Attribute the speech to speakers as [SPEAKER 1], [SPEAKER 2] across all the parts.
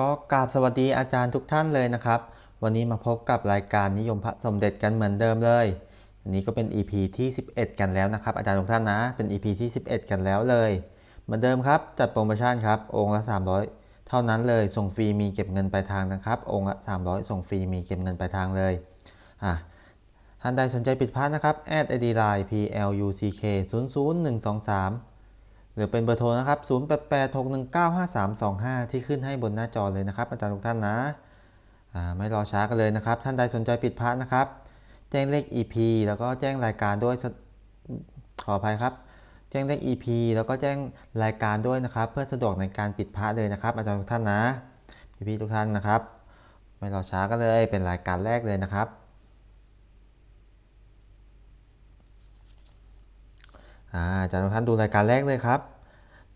[SPEAKER 1] ก็กราบสวัสดีอาจารย์ทุกท่านเลยนะครับ วันนี้มาพบกับรายการนิยมพระสมเด็จกันเหมือนเดิมเลยอันนี้ก็เป็น EP ที่ 11 กันแล้วนะครับ อาจารย์ทุกท่านนะ เป็น EP ที่ 11 กันแล้วเลยเหมือนเดิมครับจัดโปรโมชั่นครับองค์ละ 300 เท่านั้นเลยส่งฟรีมีเก็บเงินปลายทางนะครับ องค์ละ 300 ส่งฟรีมีเก็บเงินปลายทางเลยอะท่านใดสนใจปิดพลาดนะครับแอดไอดีไลน์ pluck 00123 หรือเป็นเบอร์โทรนะครับ0886195325 ที่ขึ้นให้บนหน้าจอเลยนะครับ อาจารย์ทุกท่านนะไม่รอช้ากันเลยนะครับ ท่านใดสนใจปิดพระนะครับ แจ้งเลข EP แล้วก็แจ้งรายการด้วยขออภัยครับ แจ้งเลข EP แล้วก็แจ้งรายการด้วยนะครับ เพื่อสะดวกในการปิดพระเลยนะครับ อาจารย์ทุกท่านนะพี่ๆทุกท่านนะครับ ไม่รอช้ากันเลยเป็นรายการแรกเลยนะครับอาจารย์ทุกท่านดูรายการแรกเลยครับ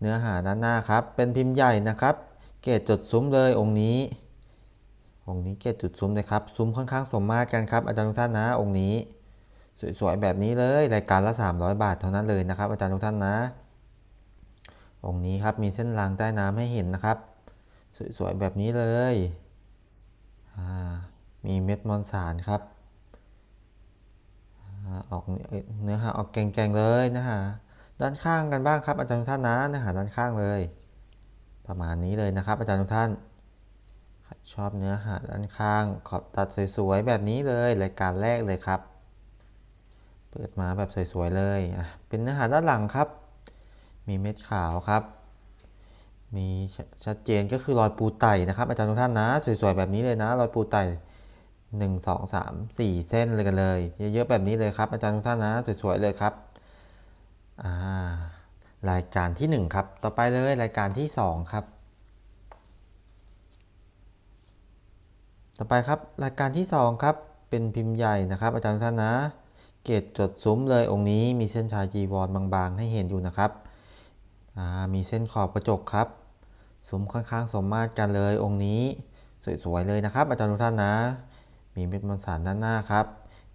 [SPEAKER 1] เนื้อหาด้านหน้าครับ เป็นพิมพ์ใหญ่นะครับ เกรดจดซุ้มเลยองค์นี้ องค์นี้เกรดจุดซุ้มเลยครับซุ้มค่อนข้างสมมาตรกันครับอาจารย์ทุกท่านนะองค์นี้ สวยๆแบบนี้เลยรายการละ 300 บาทเท่านั้นเลยนะครับ อาจารย์ทุกท่านนะ องค์นี้ครับมีเส้นรางใต้น้ำให้เห็นนะครับ สวยๆแบบนี้เลยมีเม็ดมอนสารครับอออกเนื้อหาออกแกงๆเลยนะฮะ ด้านข้างกันบ้างครับอาจารย์ทุกท่านนะเนื้อหาด้านข้างเลย ประมาณนี้เลยนะครับ อาจารย์ทุกท่าน ชอบเนื้อหาด้านข้าง ขอบตัดสวยๆแบบนี้เลยรายการแรกเลยครับ เปิดมาแบบสวยๆเลยเป็นเนื้อหาด้านหลังครับ มีเม็ดขาวครับ มีชชัดเจนก็คือรอยปูไต่นะครับ อาจารย์ทุกท่านนะ สวยๆแบบนี้เลยนะรอยปูไต่หนึ่งสองสามสี่เส้นเลยกันเลย เยอะๆแบบนี้เลยครับ อาจารย์ทุกท่านนะสวยๆเลยครับ รายการที่หนึ่งครับ ต่อไปเลยรายการที่สองครับ ต่อไปครับรายการที่สองครับ เป็นพิมพ์ใหญ่นะครับ อาจารย์ท่านนะ เกรดจดซุ้มเลยองค์นี้มีเส้นชายจีวรบางๆ ให้เห็นอยู่นะครับ มีเส้นขอบกระจกครับซุ้มค่อนข้างสมมาตรกันเลยองค์นี้สวยๆเลยนะครับ อาจารย์ทุกท่านนะ มีเม็ดมวลสารด้านหน้าครับ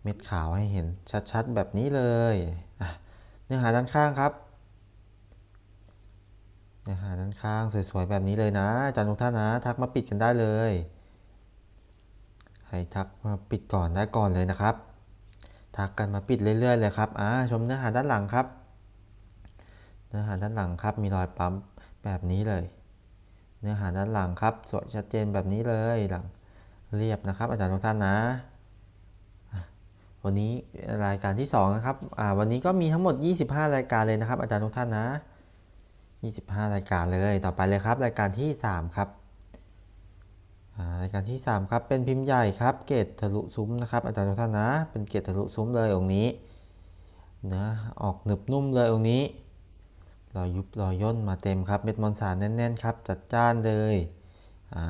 [SPEAKER 1] เม็ดขาวให้เห็นชัดๆ แบบนี้เลยอะ เนื้อหาด้านข้างครับเนื้อหาด้านข้างสวยๆแบบนี้เลยนะอาจารย์ทุกท่านนะ ทักมาปิดกันได้เลยให้ทักมาปิดก่อนได้ก่อนเลยนะครับ ทักกันมาปิดเรื่อยๆเลยครับอ่าชมเนื้อหาด้านหลังครับ เนื้อหาด้านหลังครับ มีรอยปั๊มแบบนี้เลย เนื้อหาด้านหลังครับ สวยชัดเจนแบบนี้เลยหลังเรียบนะครับ อาจารย์ทุกท่านนะ วันนี้รายการที่2นะครับอ่าวันนี้ก็มีทั้งหมด 25 รายการเลยนะครับ อาจารย์ทุกท่านนะ 25 รายการเลย ต่อไปเลยครับ รายการที่ 3 ครับอ่ารายการที่ 3 ครับ เป็นพิมพ์ใหญ่ครับ เกรดทะลุซุ้มนะครับ อาจารย์ทุกท่านนะ เป็นเกรดทะลุซุ้มเลยองค์นี้เนื้อออกหนึบนุ่มเลยองค์นี้รอยยุบรอยย่นมาเต็มครับ เม็ดมอนสารแน่นๆครับ จัดจ้านเลยอ่า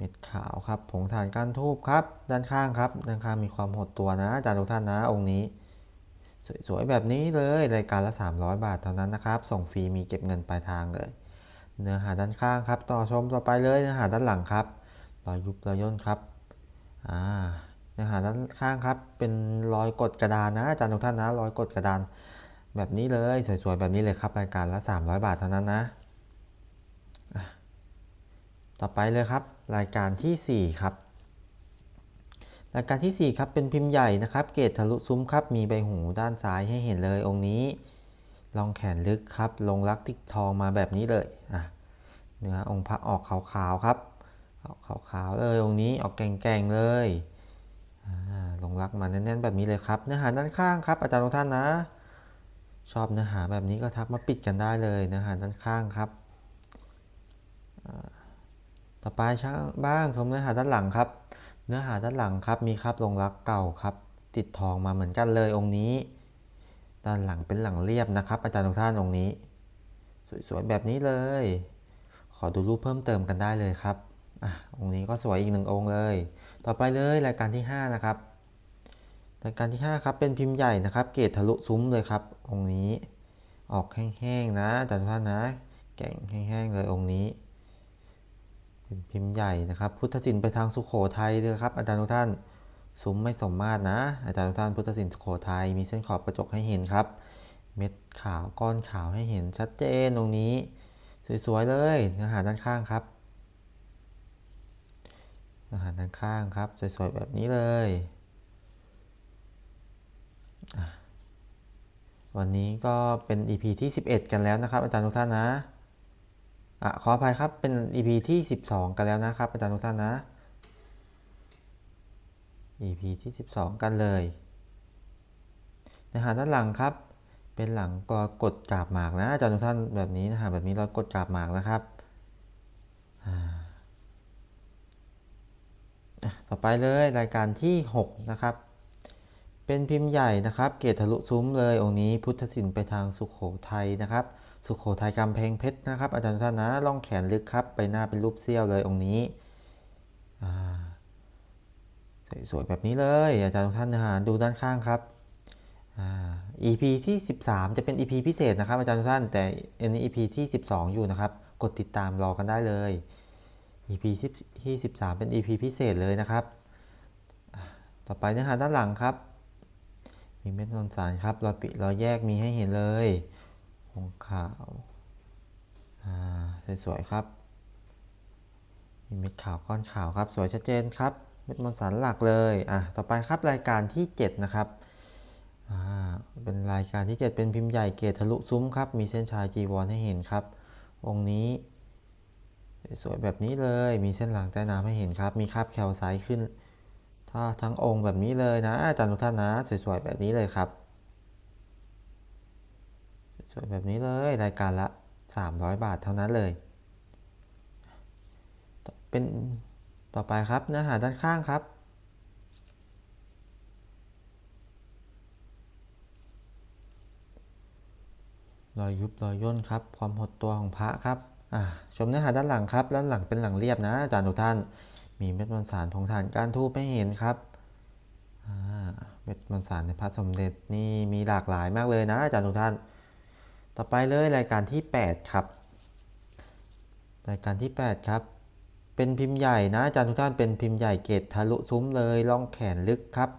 [SPEAKER 1] เม็ดขาวครับ ผงถ่านก้านทูบครับ ด้านข้างครับ ด้านข้างมีความหดตัวนะอาจารย์ทุกท่านนะองค์นี้ สวยๆแบบนี้เลยรายการละ 300 บาทเท่านั้นนะครับ ส่งฟรีมีเก็บเงินปลายทางเลย เนื้อหาด้านข้างครับ ต่อชมต่อไปเลยเนื้อหาด้านหลังครับรอยยุบรอยย่นครับอ่าเนื้อหาด้านข้างครับ เป็นรอยกดกระดานนะอาจารย์ทุกท่านนะรอยกดกระดาน แบบนี้เลยสวยๆแบบนี้เลยครับรายการละ 300 บาทเท่านั้นนะ ต่อไปเลยครับ รายการทีสี่4 ครับ รายการทีสี่ 4 ครับ เป็นพิมพ์ใหญ่นะครับ เกรดทะลุซุ้มครับ มีใบหูด้านซ้ายให้เห็นเลยองค์นี้ ลองแขนลึกครับ ลงรักติกทองมาแบบนี้เลยอะเนื้อองค์พระออกขาวๆครับ ออกขาวๆเลยองค์นี้ออกแก่งๆเลยลงรักมาแน่นๆแบบนี้เลยครับ เนื้อหาด้านข้างครับ อาจารย์ทุกท่านนะ ชอบเนื้อหาแบบนี้ก็ทักมาปิดกันได้เลยเนื้อหาด้านข้างครับ ต่อไปช่างบ้างชมเนื้อหาด้านหลังครับ เนื้อหาด้านหลังครับมีครับลงรักเก่าครับ ติดทองมาเหมือนกันเลยองค์นี้ ด้านหลังเป็นหลังเรียบนะครับ อาจารย์ทุกท่านองค์นี้ สวยๆแบบนี้เลย ขอดูรูปเพิ่มเติมกันได้เลยครับอะองค์นี้ก็สวยอีกหนึ่งองค์เลย ต่อไปเลยรายการที่ 5 นะครับรายการที่ 5 ครับเป็นพิมพ์ใหญ่นะครับ เกรดทะลุซุ้มเลยครับ องค์นี้ ออกแห้งๆนะอาจารย์ท่านนะแก่งแห้งๆเลยองค์นี้ เป็นพิมพ์ใหญ่นะครับ พุทธศิลป์ไปทางสุขโขทัยเลยครับ อาจารย์ทุกท่านซุ้มไม่สมมาตรนะ อาจารย์ทุกท่านพุทธศิลป์สุโขทัยมีเส้นขอบกระจกให้เห็นครับ เม็ดขาวก้อนขาวให้เห็นชัดเจนตรงนี้ สวยๆเลยเนื้อหาด้านข้างครับอาหารด้านข้างครับ สวยๆ แบบนี้เลย วันนี้ก็เป็น EP ที่ 11 กันแล้วนะครับ อาจารย์ทุกท่านนะ อะขออภัยครับเป็น EP ที่ 12 กันแล้วนะครับอาจารย์ทุกท่านนะ EP ที่ 12 กันเลยเนื้อหาด้านหลังครับ เป็นหลังก็กดกาบหมากนะอาจารย์ทุกท่านแบบนี้นะฮะแบบนี้เรากดกาบหมากนะครับต่อไปเลยรายการที่ 6 นะครับ เป็นพิมพ์ใหญ่นะครับ เกตทะลุซุ้มเลยองค์นี้พุทธศิลป์ไปทางสุขโขทัยนะครับ สุขโขทัยกำแพงเพชรนะครับ อาจารย์ท่านนะล่องแขนลึกครับไปหน้าเป็นรูปเสี้ยวเลยองค์นี้สวยๆแบบนี้เลย อาจารย์ท่านนะฮะดูด้านข้างครับอ่า EP ที่ 13 จะเป็น EP พิเศษนะครับ อาจารย์ท่านแต่อันนี้ EP ที่ 12 อยู่นะครับ กดติดตามรอกันได้เลย EP ที่ 13 เป็น EP พิเศษเลยนะครับ ต่อไปเนื้อหาด้านหลังครับ มีเม็ดนอนสารครับรอยปิรอยแยกมีให้เห็นเลย หงขาว อ่า สวยๆครับ มีเม็ดขาวก้อนขาวครับ สวยชัดเจนครับ เม็ดมอนสารหลักเลย อะ ต่อไปครับรายการที่ 7 นะครับ อ่า เป็นรายการที่ 7 เป็นพิมพ์ใหญ่เกตทะลุซุ้มครับ มีเส้นชายจีวรให้เห็นครับ องค์นี้ สวยแบบนี้เลย มีเส้นหลังใต้น้ำให้เห็นครับ มีคาบแคลไซขึ้น ถ้าทั้งองค์แบบนี้เลยนะอาจารย์ทุกท่านนะ สวยๆแบบนี้เลยครับ สวยแบบนี้เลยรายการละ 300 บาทเท่านั้นเลย เป็นต่อไปครับเนื้อหาด้านข้างครับ รอยยุบรอยย่นครับ ความหดตัวของพระครับชมเนื้อหาด้านหลังครับ ด้านหลังเป็นหลังเรียบนะอาจารย์ทุกท่าน มีเม็ดมวลสารผงถ่านกานทูบให้เห็นครับเม็ดมวลสารในพระสมเด็จนี่มีหลากหลายมากเลยนะอาจารย์ทุกท่าน ต่อไปเลยรายการที่ 8 ครับ รายการที่ 8 ครับ เป็นพิมพ์ใหญ่นะอาจารย์ทุกท่านเป็นพิมพ์ใหญ่เกตทะลุซุ้มเลยล่องแขนลึกครับ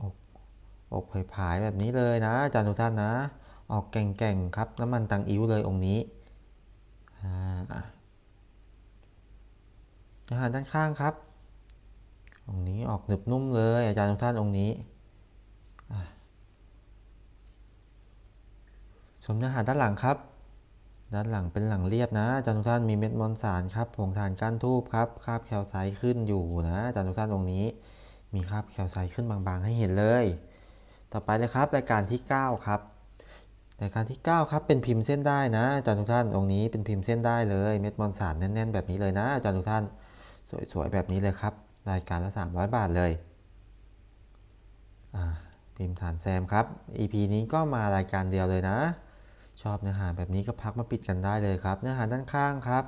[SPEAKER 1] อกอกผายแบบนี้เลยนะอาจารย์ทุกท่านนะ ออกแก่งๆครับน้ำมันตังอิ้วเลยองค์นี้อาอาหารด้านข้างครับองค์นี้ออกหนึบนุ่มเลยอาจารย์ทุกท่านองค์นี้อะ ชมเนื้อหาด้านหลังครับ ด้านหลังเป็นหลังเรียบนะอาจารย์ทุกท่านมีเม็ดมอนสารครับผงถ่านก้านทูบครับคาบแคลไซต์ขึ้นอยู่นะอาจารย์ทุกท่านองนี้ มีคาบแคลไซต์ขึ้นบางๆ ให้เห็นเลย ต่อไปเลยครับรายการที่ 9 ครับรายการที่ 9 ครับเป็นพิมพ์เส้นได้นะอาจารย์ทุกท่านองค์นี้เป็นพิมพ์เส้นได้เลยเม็ดมอนสารแน่น ๆ แบบนี้เลยนะอาจารย์ทุกท่านสวยๆแบบนี้เลยครับ รายการละ 300 บาทเลยพิมพ์ฐานแซมครับ EP นี้ก็มารายการเดียวเลยนะ ชอบเนื้อหาแบบนี้ก็พักมาปิดกันได้เลยครับ เนื้อหาด้านข้างครับ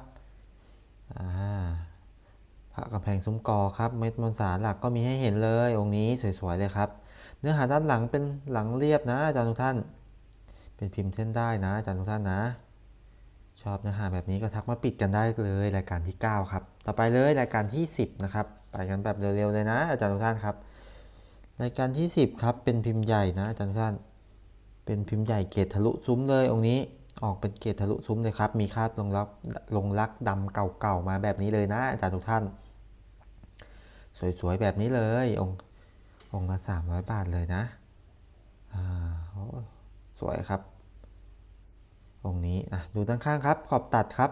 [SPEAKER 1] พระกำแพงซุ้มกอครับเม็ดมวลสารหลักก็มีให้เห็นเลยองค์นี้สวยๆเลยครับ เนื้อหาด้านหลังเป็นหลังเรียบนะอาจารย์ทุกท่าน เป็นพิมพ์เส้นได้นะอาจารย์ทุกท่านนะ ชอบเนื้อหาแบบนี้ก็ทักมาปิดกันได้เลยรายการที่ 9 ครับ ต่อไปเลยรายการที่ 10 นะครับไปกันแบบเร็วๆเลยนะอาจารย์ทุกท่านครับรายการที่ 10 ครับเป็นพิมพ์ใหญ่นะอาจารย์ทุกท่าน เป็นพิมพ์ใหญ่เกตทะลุซุ้มเลยองค์นี้ออกเป็นเกตทะลุซุ้มเลยครับ มีคาบลงรักลงรักดำเก่าๆมาแบบนี้เลยนะอาจารย์ทุกท่าน สวยๆแบบนี้เลย องค์องค์ละ300บาทเลยนะอ่าสวยครับ องค์นี้อะดูด้านข้างครับ ขอบตัดครับ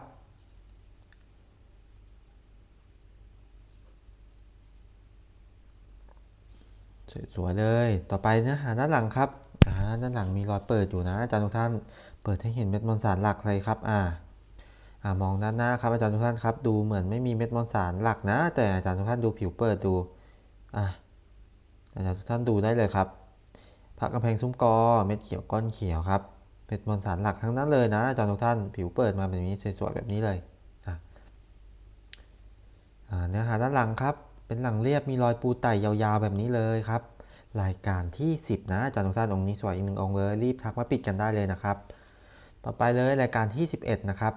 [SPEAKER 1] สวยๆเลย ต่อไปเนื้อหาด้านหลังครับ อ่าด้านหลังมีรอยเปิดอยู่นะอาจารย์ทุกท่าน เปิดให้เห็นเม็ดมวลสารหลักเลยครับอ่าอ่ามองด้านหน้าครับอาจารย์ทุกท่านครับ ดูเหมือนไม่มีเม็ดมวลสารหลักนะ แต่อาจารย์ทุกท่านดูผิวเปิดดูอะอาจารย์ทุกท่านดูได้เลยครับพระกำแพงซุ้มกอเม็ดเขียวก้อนเขียวครับเป็นมวลสารหลักทั้งนั้นเลยนะอาจารย์ทุกท่านผิวเปิดมาแบบนี้สวยๆแบบนี้เลยอะอ่าเนื้อหาด้านหลังครับ เป็นหลังเรียบมีรอยปูไต่ยาวๆแบบนี้เลยครับ รายการที่ 10 นะอาจารย์ทุกท่านองค์นี้สวยอีกหนึ่งองค์เลยรีบทักมาปิดกันได้เลยนะครับ ต่อไปเลยรายการที่ 11 นะครับ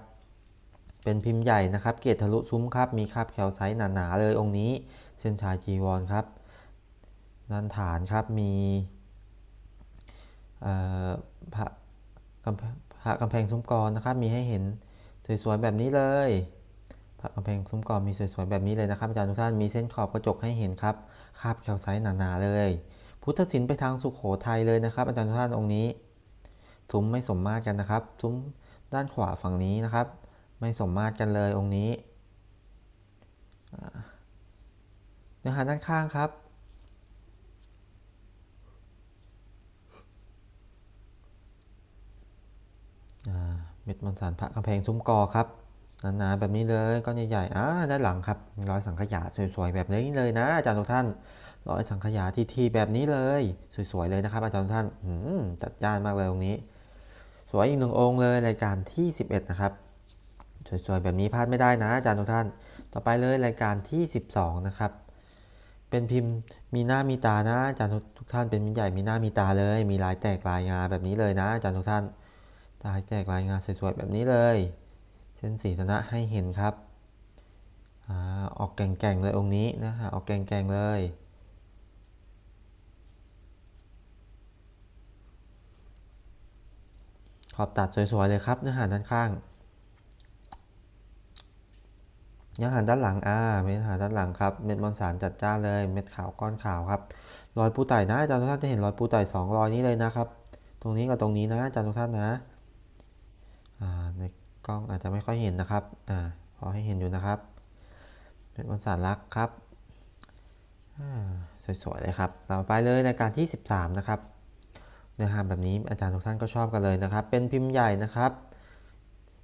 [SPEAKER 1] เป็นพิมพ์ใหญ่นะครับเกตทะลุซุ้มครับมีคาบแคลไซต์หนาๆเลยองค์นี้เส้นชายจีวรครับด้านฐานครับมีพระกำแพงพระกำแพงซุ้มกรนะครับ มีให้เห็นสวยๆแบบนี้เลยพระกำแพงซุ้มกอมีสวยๆแบบนี้เลยนะครับอาจารย์ทุกท่านมีเส้นขอบกระจกให้เห็นครับคาบแคลไซต์หนาๆเลย พุทธศิลป์ไปทางสุขโขทัยเลยนะครับอาจารย์ทุกท่านองค์นี้ ซุ้มไม่สมมาตรกันนะครับ ซุ้มด้านขวาฝั่งนี้นะครับ ไม่สมมาตรกันเลยองค์นี้เนื้อหาด้านข้างครับ เม็ดมอนสารพระกำแพงซุ้มกอครับหนาๆแบบนี้เลยก้อนใหญ่ๆอ่าด้านหลังครับรอยสังขยาสวยๆแบบนี้เลยนะอาจารย์ทุกท่าน รอยสังขยาทีๆแบบนี้เลย สวยๆเลยนะครับอาจารย์ทุกท่านจัดจ้านมากเลยตรงนี้ สวยอีกหนึ่งองค์เลยรายการที่ 11 นะครับ สวยๆแบบนี้พลาดไม่ได้นะอาจารย์ทุกท่าน ต่อไปเลยรายการที่ 12 นะครับ เป็นพิมพ์มีหน้ามีตานะอาจารย์ทุกท่านเป็นพิใหญ่มีหน้ามีตาเลย มีลายแตกลายงาแบบนี้เลยนะอาจารย์ทุกท่านลายแตกลายงาสวยๆแบบนี้เลย เส้นสีธนะให้เห็นครับอออกแก่งๆเลยองค์นี้นะฮะออกแก่งๆเลย ขอบตัดสวยๆเลยครับ เนื้อหาด้านข้าง เนื้อหาด้านหลัง อ่า เม็ดหาด้านหลังครับ เม็ดมอนสารจัดจ้านเลย เม็ดขาวก้อนขาวครับ รอยปูไต่นะอาจารย์ทุกท่านจะเห็นรอยปูไต่สองรอยนี้เลยนะครับ ตรงนี้กับตรงนี้นะอาจารย์ทุกท่านนะอ่าในกล้องอาจจะไม่ค่อยเห็นนะครับ อ่า พอให้เห็นอยู่นะครับเป็นวันสารลักครับ อ่า สวยๆเลยครับ ต่อไปเลยรายการที่ 13 นะครับ เนื้อหาแบบนี้อาจารย์ทุกท่านก็ชอบกันเลยนะครับ เป็นพิมพ์ใหญ่นะครับ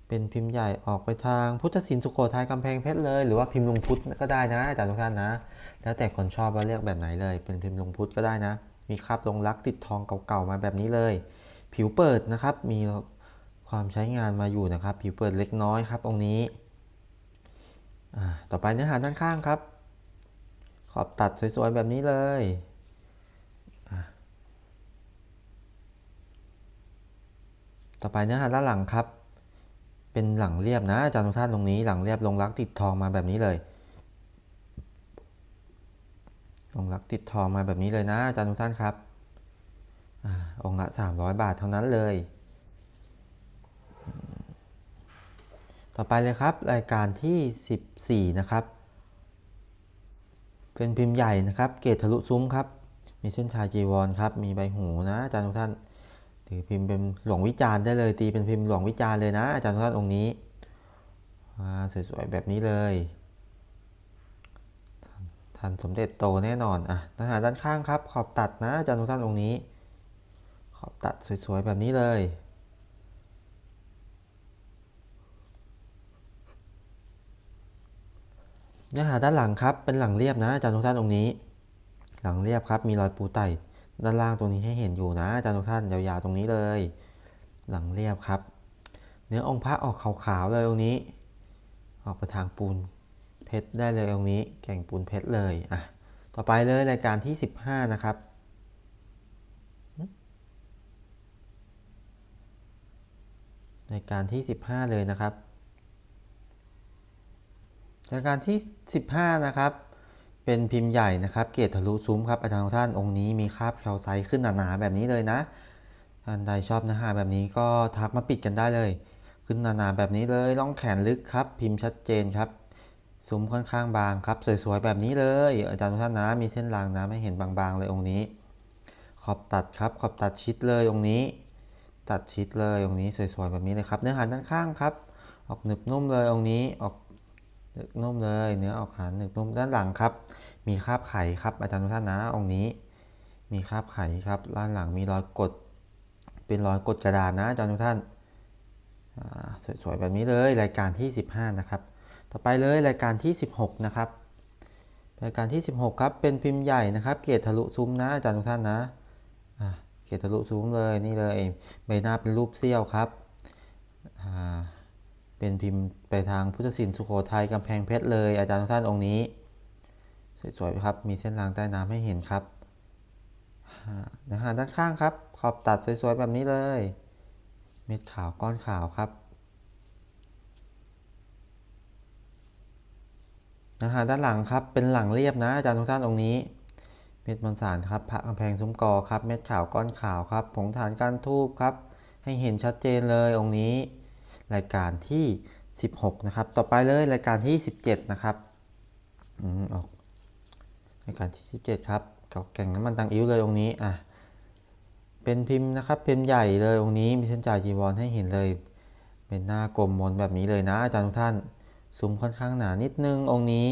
[SPEAKER 1] เป็นพิมพ์ใหญ่ออกไปทางพุทธศิลป์สุโขทัยกำแพงเพชรเลย หรือว่าพิมพ์ลงพุทธก็ได้นะอาจารย์ทุกท่านนะ แล้วแต่คนชอบว่าเรียกแบบไหนเลย เป็นพิมพ์ลงพุทธก็ได้นะ มีคราบลงรักติดทองเก่าๆมาแบบนี้เลย ผิวเปิดนะครับ มีความใช้งานมาอยู่นะครับ ผิวเปิดเล็กน้อยครับองค์นี้ต่อไปเนื้อหาด้านข้างครับ ขอบตัดสวยๆแบบนี้เลยอ่า ต่อไปเนื้อหาด้านหลังครับ เป็นหลังเรียบนะอาจารย์ทุกท่านตรงนี้หลังเรียบลงรักติดทองมาแบบนี้เลยลงรักติดทองมาแบบนี้เลยนะอาจารย์ทุกท่านครับอาองค์ละ 300 บาทเท่านั้นเลย ต่อไปเลยครับรายการที่ 14 นะครับ เป็นพิมพ์ใหญ่นะครับ เกตทะลุซุ้มครับ มีเส้นชายจีวรครับ มีใบหูนะอาจารย์ทุกท่าน ถือพิมพ์เป็นหลวงวิจารณ์ได้เลยตีเป็นพิมพ์หลวงวิจารณ์เลยนะ อาจารย์ทุกท่านองค์นี้สวยๆแบบนี้เลยทันสมเด็จโตแน่นอนอะทหารด้านข้างครับ ขอบตัดนะอาจารย์ทุกท่านองค์นี้ ขอบตัดสวยๆแบบนี้เลยเนื้อหาด้านหลังครับเป็นหลังเรียบนะอาจารย์ทุกท่านองค์นี้ หลังเรียบครับมีรอยปูไต่ ด้านล่างตรงนี้ให้เห็นอยู่นะอาจารย์ทุกท่านยาวๆตรงนี้เลย หลังเรียบครับ เนื้อองค์พระออกขาวๆเลยองนี้ ออกไปทางปูนเพชรได้เลยองนี้ แก่งปูนเพชรเลยอะต่อไปเลยรายการที่ 15 นะครับรายการที่ 15 เลยนะครับรายการที่ 15 นะครับ เป็นพิมพ์ใหญ่นะครับ เกตทะลุซุ้มครับอาจารย์ท่านองค์นี้มีคราบแคลไซต์ขึ้นหนาๆแบบนี้เลยนะท่านใดชอบเนื้อหาแบบนี้ก็ทักมาปิดกันได้เลย ขึ้นหนาๆแบบนี้เลยร่องแขนลึกครับ พิมพ์ชัดเจนครับซุ้มค่อนข้างบางครับ สวยๆแบบนี้เลย อาจารย์ทุกท่านนะมีเส้นรางน้ำให้เห็นบางๆเลยองค์นี้ ขอบตัดครับขอบตัดชิดเลยองค์นี้ ตัดชิดเลยองค์นี้สวยๆแบบนี้เลยครับ เนื้อหาด้านข้างครับ ออกหนึบนุ่มเลยองค์นี้ออก นึบนุ่มเลยเนื้อออกหาหนึบนุ่มด้านหลังครับ มีคราบไข่ครับอาจารย์ทุกท่านนะองค์นี้ มีคราบไข่ครับด้านหลังมีรอยกด เป็นรอยกดกระดาษนะอาจารย์ทุกท่านสวยๆแบบนี้เลยรายการที่ 15 นะครับ ต่อไปเลยรายการที่ 16 นะครับ รายการที่ 16 ครับเป็นพิมพ์ใหญ่นะครับ เกตทะลุซุ้มนะอาจารย์ทุกท่านนะเกตทะลุซุ้มเลยนี่เลยใบหน้าเป็นรูปเสี้ยวครับอ่า เป็นพิมพ์ไปทางพุทธศิลป์สุโขทัยกำแพงเพชรเลยอาจารย์ทุกท่านองค์นี้ สวยๆครับมีเส้นรางใต้น้ำให้เห็นครับนะฮะด้านข้างครับ ขอบตัดสวยๆแบบนี้เลย เม็ดขาวก้อนขาวครับนะฮะด้านหลังครับเป็นหลังเรียบนะอาจารย์ทุกท่านองค์นี้ เม็ดมอนสารครับพระกำแพงซุ้มกอครับ เม็ดขาวก้อนขาวครับผงฐานการทูบครับ ให้เห็นชัดเจนเลยองค์นี้ รายการที่ 16 นะครับ ต่อไปเลยรายการที่ 17 นะครับอืมออกรายการที่ 17 ครับเก่าแก่งน้ำมันตังอิ้วเลยองนี้อะเป็นพิมพ์นะครับพิมพ์ใหญ่เลยองนี้มีเส้นจ่ายจีวรให้เห็นเลย เป็นหน้ากลมมนแบบนี้เลยนะอาจารย์ทุกท่านซุ้มค่อนข้างหนานิดนึงองค์นี้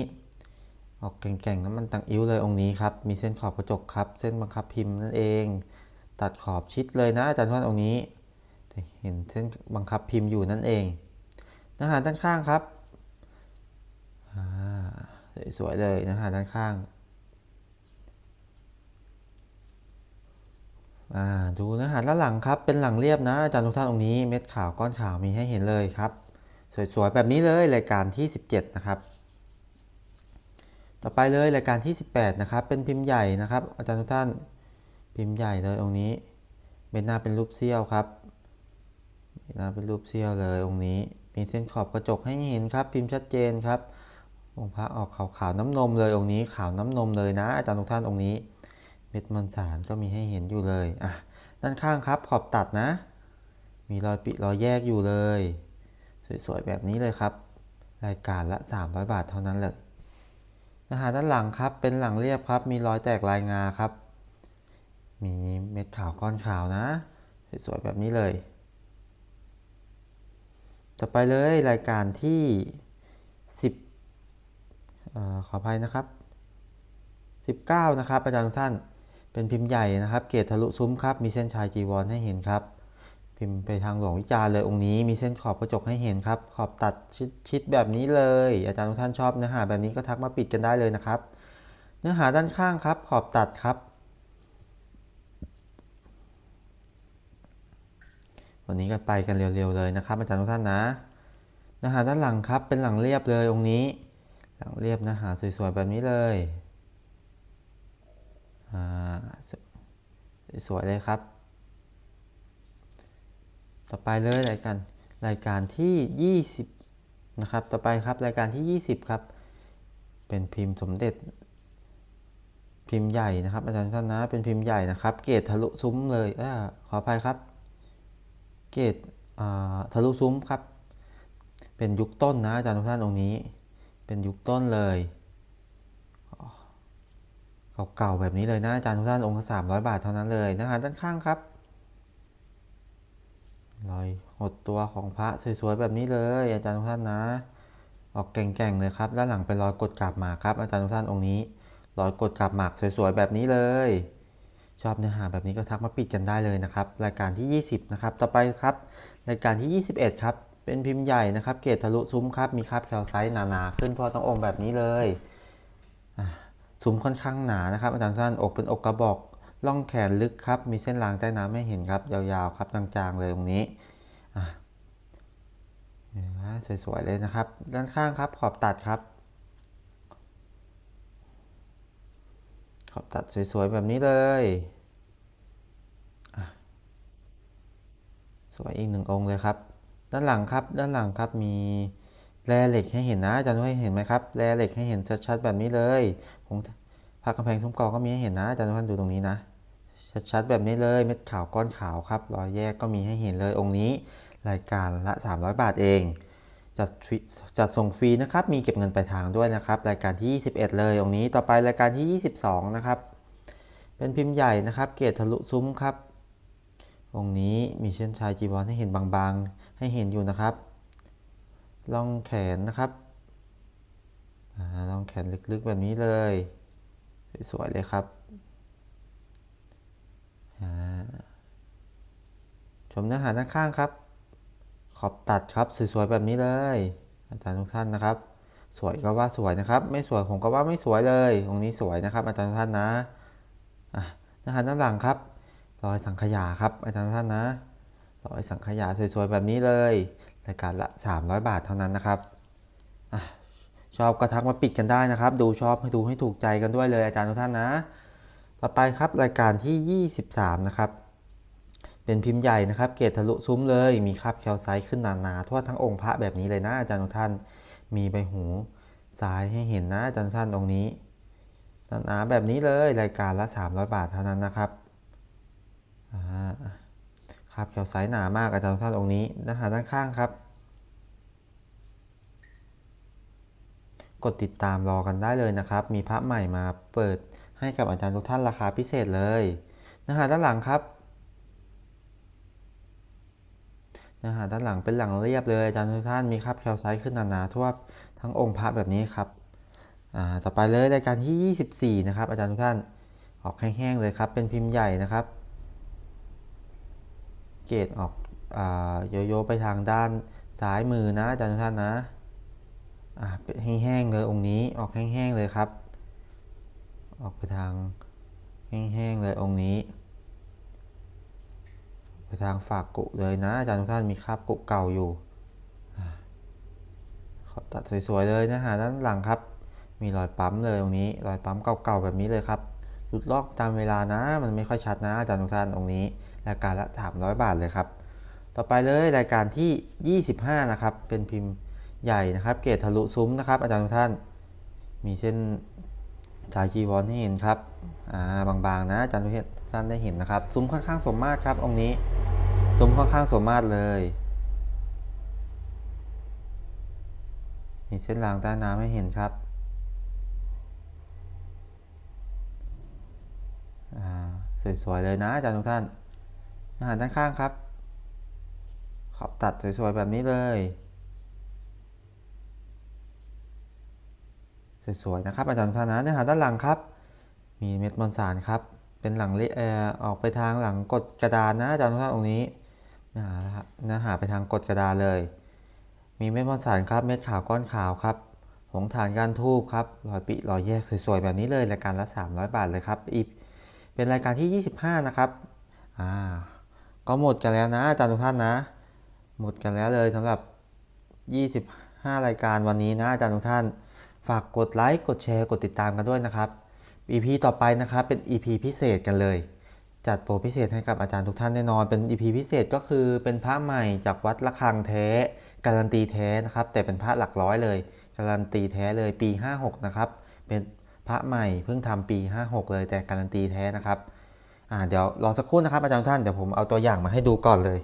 [SPEAKER 1] ออกแก่งๆน้ำมันตังอิ้วเลยองค์นี้ครับมีเส้นขอบกระจกครับ เส้นบังคับพิมพ์นั่นเอง ตัดขอบชิดเลยนะอาจารย์ทุกท่านองค์นี้ เห็นเส้นบังคับพิมพ์อยู่นั่นเองนื้อหาด้านข้างครับสวยๆเลยนื้อหาด้านข้างดูนื้อหาด้านหลังครับเป็นหลังเรียบนะอาจารย์ทุกท่านองนี้เม็ดขาวก้อนขาวมีให้เห็นเลยครับ สวยๆแบบนี้เลยรายการที่ 17 นะครับ ต่อไปเลยรายการที่ 18 นะครับ เป็นพิมพ์ใหญ่นะครับ อาจารย์ทุกท่านพิมพ์ใหญ่เลยองนี้ เป็นหน้าเป็นรูปเสี้ยวครับ นหน้าเป็นรูปเสี้ยวเลยองค์นี้ มีเส้นขอบกระจกให้เห็นครับ พิมพ์ชัดเจนครับ องค์พระออกขาวๆน้ำนมเลยองค์นี้ขาวน้ำนมเลยนะ อาจารย์ทุกท่านองค์นี้ เม็ดมันสารก็มีให้เห็นอยู่เลยอะด้านข้างครับขอบตัดนะ มีรอยปิรอยแยกอยู่เลย สวยๆแบบนี้เลยครับ รายการละ 300 บาทเท่านั้นเลยนะฮะด้านหลังครับเป็นหลังเรียบครับมีรอยแตกลายงาครับ มีเม็ดขาวก้อนขาวนะ สวยๆแบบนี้เลย ต่อไปเลยรายการที่ 10อขออภัยนะครับ 19 นะครับอาจารย์ทุกท่านเป็นพิมพ์ใหญ่นะครับ เกรดทะลุซุ้มครับ มีเส้นชายจีวรให้เห็นครับ พิมพ์ไปทางหลวงวิจารณ์เลยองค์นี้ มีเส้นขอบกระจกให้เห็นครับ ขอบตัดชิดชิดแบบนี้เลย อาจารย์ทุกท่านชอบเนื้อหาแบบนี้ก็ทักมาปิดกันได้เลยนะครับ เนื้อหาด้านข้างครับ ขอบตัดครับ วันนี้ก็ไปกันเร็วๆเลยนะครับอาจารย์ทุกท่านนะนื้อหาด้านหลังครับเป็นหลังเรียบเลยองค์นี้ หลังเรียบนื้อหาสวยๆแบบนี้เลยอ่าสวยๆเลยครับ ต่อไปเลยรายการรายการที่ 20 นะครับ ต่อไปครับรายการที่ 20 ครับ เป็นพิมพ์สมเด็จ พิมพ์ใหญ่นะครับ อาจารย์ท่านนะ เป็นพิมพ์ใหญ่นะครับ เกรดทะลุซุ้มเลยอขออภัยครับ เกรดอ่าทะลุซุ้มครับ เป็นยุคต้นนะอาจารย์ทุกท่านองค์นี้ เป็นยุคต้นเลยเก่าๆแบบนี้เลยนะอาจารย์ทุกท่านองค์ละ300บาทเท่านั้นเลยนะฮะด้านข้างครับรอยหดตัวของพระสวยๆแบบนี้เลยอาจารย์ทุกท่านนะ ออกแก่งๆเลยครับ ด้านหลังเป็นรอยกดกาบหมาครับ อาจารย์ทุกท่านองค์นี้รอยกดกาบหมากสวยๆแบบนี้เลย ชอบเนื้อหาแบบนี้ก็ทักมาปิดกันได้เลยนะครับ รายการที่ 20 นะครับ ต่อไปครับ รายการที่ 21 ครับ เป็นพิมพ์ใหญ่นะครับ เกรดทะลุซุ้มครับ มีคราบแคลไซต์หนาๆ ขึ้นทั่วทั้งองค์แบบนี้เลยซุ้มค่อนข้างหนานะครับ อาจารย์ทุกท่านอกเป็นอกกระบอกล่องแขนลึกครับ มีเส้นรางใต้น้ำให้เห็นครับ ยาวๆ ครับจางๆ เลยตรงนี้สวยๆ เลยนะครับ ด้านข้างครับขอบตัดครับ ขอบตัดสวยๆ แบบนี้เลยสวยอีกหนึ่งองค์เลยครับ ด้านหลังครับ ด้านหลังครับมีแร่เหล็กให้เห็นนะอาจารย์ทุกท่านเห็นไหมครับแร่เหล็กให้เห็นชัดๆแบบนี้เลยผมภาคกำแพงซุ้มกอก็มีให้เห็นนะอาจารย์ทุกท่านดูตรงนี้นะ ชัดๆแบบนี้เลยเม็ดขาวก้อนขาวครับรอยแยกก็มีให้เห็นเลยองค์นี้รายการละ 300 บาทเอง จัดจัดส่งฟรีนะครับ มีเก็บเงินปลายทางด้วยนะครับ รายการที่ 21 เลยองนี้ ต่อไปรายการที่ 22 นะครับ เป็นพิมพ์ใหญ่นะครับ เกรดทะลุซุ้มครับองนี้มีเส้นชายจีวรให้เห็นบางๆ ให้เห็นอยู่นะครับลองแขนนะครับลองแขนลึกๆแบบนี้เลย สวยๆเลยครับชมเนื้อหาด้านข้างครับ ขอบตัดครับสวยๆแบบนี้เลย อาจารย์ทุกท่านนะครับ สวยก็ว่าสวยนะครับ ไม่สวยผมก็ว่าไม่สวยเลยตรงนี้สวยนะครับ อาจารย์ทุกท่านนะอะเนื้อหาด้านหลังครับ รอยสังขยาครับ อาจารย์ทุกท่านนะรอยสังขยาสวยๆแบบนี้เลยรายการละ 300 บาทเท่านั้นนะครับอชอบก็ทักมาปิดกันได้นะครับ ดูชอบให้ดูให้ถูกใจกันด้วยเลยอาจารย์ทุกท่านนะ ต่อไปครับรายการที่ 23 นะครับ เป็นพิมพ์ใหญ่นะครับเกตทะลุซุ้มเลย มีคราบแคลไซต์ขึ้นหนาๆทั่วทั้งองค์พระแบบนี้เลยนะอาจารย์ทุกท่าน มีใบหูซ้ายให้เห็นนะอาจารย์ทุกท่านตรงนี้หนาๆแบบนี้เลยรายการละ 300 บาทเท่านั้นนะครับคราบแคลไซต์หนามากอาจารย์ทุกท่านองค์นี้นะฮะด้านข้างครับกดติดตามรอกันได้เลยนะครับ มีพระใหม่มาเปิดให้กับอาจารย์ทุกท่านราคาพิเศษเลยนื้อหาด้านหลังครับ เนื้อหาด้านหลังเป็นหลังเรียบเลยอาจารย์ทุกท่านมีครับแคลไซต์ขึ้นหนาๆทั่วทั้งองค์พระแบบนี้ครับอ่าต่อไปเลยรายการที่ 24 นะครับ อาจารย์ทุกท่านออกแห้งๆเลยครับ เป็นพิมพ์ใหญ่นะครับ เกรดออกอาโยโย่ไปทางด้านซ้ายมือนะอาจารย์ทุกท่านนะอ่าเป็นแห้งๆเลยองค์นี้ออกแห้งๆเลยครับ ออกไปทางแห้งๆเลยองค์นี้ ไปทางฝากกุเลยนะอาจารย์ทุกท่านมีคราบกุเก่าอยู่อ่าขอตัดสวยๆเลยนะฮะด้านหลังครับ มีรอยปั๊มเลยตรงนี้รอยปั๊มเก่าๆแบบนี้เลยครับหลุดลอกตามเวลานะ มันไม่ค่อยชัดนะอาจารย์ทุกท่านตรงนี้รายการละ 300 บาทเลยครับ ต่อไปเลยรายการที่ 25 นะครับ เป็นพิมพ์ใหญ่นะครับ เกรดทะลุซุ้มนะครับ อาจารย์ทุกท่าน มีเส้น สายจีวรให้เห็นครับอ่าบางๆนะอาจารย์ทุกท่านได้เห็นนะครับซุ้มค่อนข้างสมมาตรครับองค์นี้ซุ้มค่อนข้างสมมาตรเลย มีเส้นรางใต้น้ำให้เห็นครับอ่าสวยๆเลยนะอาจารย์ทุกท่านอาหารด้านข้างครับขอบตัดสวยๆแบบนี้เลย สวยๆนะครับ อาจารย์ท่านนะเนื้อหาด้านหลังครับ มีเม็ดมวลสารครับ เป็นหลังเอ่อออกไปทางหลังกดกระดานนะอาจารย์ทุกท่านตรงนี้เนื้อหาเนื้อหาไปทางกดกระดานเลย มีเม็ดมวลสารครับ เม็ดขาวก้อนขาวครับหงฐานการทูบครับรอยปิรอยแยกสวยๆแบบนี้เลยรายการละ 300 บาทเลยครับอีกเป็นรายการที่ 25 นะครับอ่าก็หมดกันแล้วนะอาจารย์ทุกท่านนะ หมดกันแล้วเลยสำหรับ 25 รายการวันนี้นะอาจารย์ทุกท่าน ฝากกดไลค์กดแชร์กดติดตามกันด้วยนะครับ EP ต่อไปนะครับเป็น EP พิเศษกันเลย จัดโปรพิเศษให้กับอาจารย์ทุกท่านแน่นอน เป็น EP พิเศษก็คือเป็นพระใหม่จากวัดระฆังแท้ การันตีแท้นะครับ แต่เป็นพระหลักร้อยเลย การันตีแท้เลยปี 56 นะครับ เป็นพระใหม่เพิ่งทำปี 56 เลยแต่การันตีแท้นะครับอ่าเดี๋ยวรอสักครู่นะครับอาจารย์ทุกท่านเดี๋ยวผมเอาตัวอย่างมาให้ดูก่อนเลย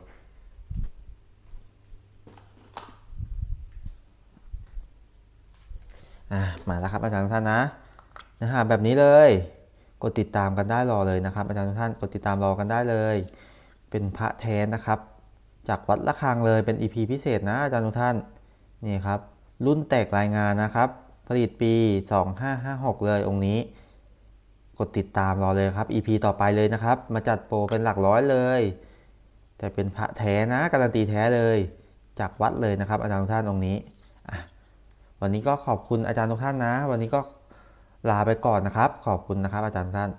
[SPEAKER 1] อะมาแล้วครับอาจารย์ทุกท่านนะนะฮะแบบนี้เลย กดติดตามกันได้รอเลยนะครับ อาจารย์ทุกท่านกดติดตามรอกันได้เลย เป็นพระแท้นะครับ จากวัดละคังเลยเป็น EP พิเศษนะอาจารย์ทุกท่านนี่ครับรุ่นแตกรายงานนะครับ ผลิตปี 2556 เลยองค์นี้ กดติดตามรอเลยครับ EP ต่อไปเลยนะครับ มาจัดโปรเป็นหลักร้อยเลย แต่เป็นพระแท้นะการันตีแท้เลย จากวัดเลยนะครับ อาจารย์ทุกท่านองค์นี้ วันนี้ก็ขอบคุณอาจารย์ทุกท่านนะ วันนี้ก็ลาไปก่อนนะครับ ขอบคุณนะครับอาจารย์ท่าน